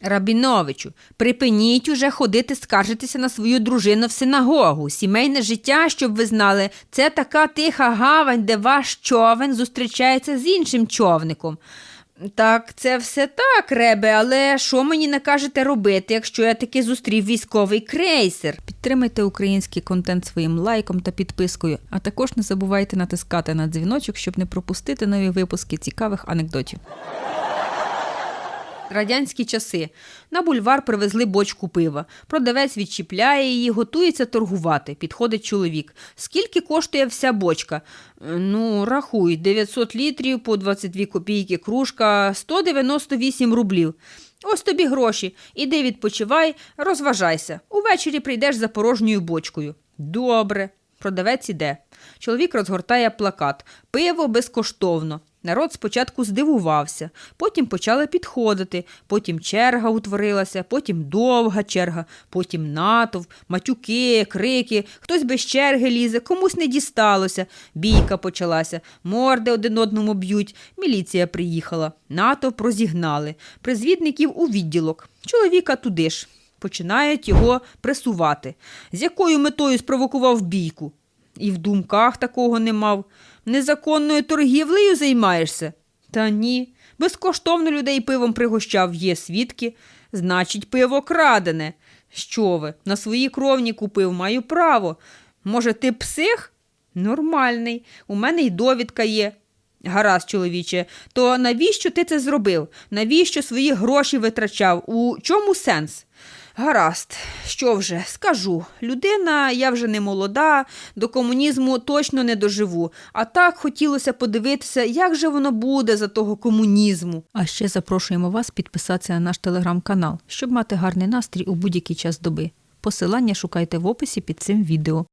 Рабіновичу, припиніть уже ходити скаржитися на свою дружину в синагогу. Сімейне життя, щоб ви знали, це така тиха гавань, де ваш човен зустрічається з іншим човником. Так, це все так, Ребе, але що мені накажете робити, якщо я таки зустрів військовий крейсер? Підтримайте український контент своїм лайком та підпискою, а також не забувайте натискати на дзвіночок, щоб не пропустити нові випуски цікавих анекдотів. Радянські часи. На бульвар привезли бочку пива. Продавець відчіпляє її, готується торгувати. Підходить чоловік. Скільки коштує вся бочка? «Е, Ну, рахуй, 900 літрів по 22 копійки кружка, 198 рублів. Ось тобі гроші. Іди відпочивай, розважайся. Увечері прийдеш за порожньою бочкою. Добре. Продавець іде. Чоловік розгортає плакат. Пиво безкоштовно. Народ спочатку здивувався, потім почали підходити, потім черга утворилася, потім довга черга, потім натовп, матюки, крики, хтось без черги лізе, комусь не дісталося. Бійка почалася, морди один одному б'ють, міліція приїхала, натовп розігнали, призвідників у відділок, чоловіка туди ж. Починають його пресувати. З якою метою спровокував бійку? І в думках такого не мав. Незаконною торгівлею займаєшся? Та ні. Безкоштовно людей пивом пригощав, є свідки. Значить, пиво крадене. Що ви? На своїй кровні купив, маю право. Може, ти псих? Нормальний. У мене й довідка є. Гаразд, чоловіче, то навіщо ти це зробив? Навіщо свої гроші витрачав? У чому сенс? Гаразд, що вже, скажу. Людина, я вже не молода, до комунізму точно не доживу. А так хотілося подивитися, як же воно буде за того комунізму. А ще запрошуємо вас підписатися на наш телеграм-канал, щоб мати гарний настрій у будь-який час доби. Посилання шукайте в описі під цим відео.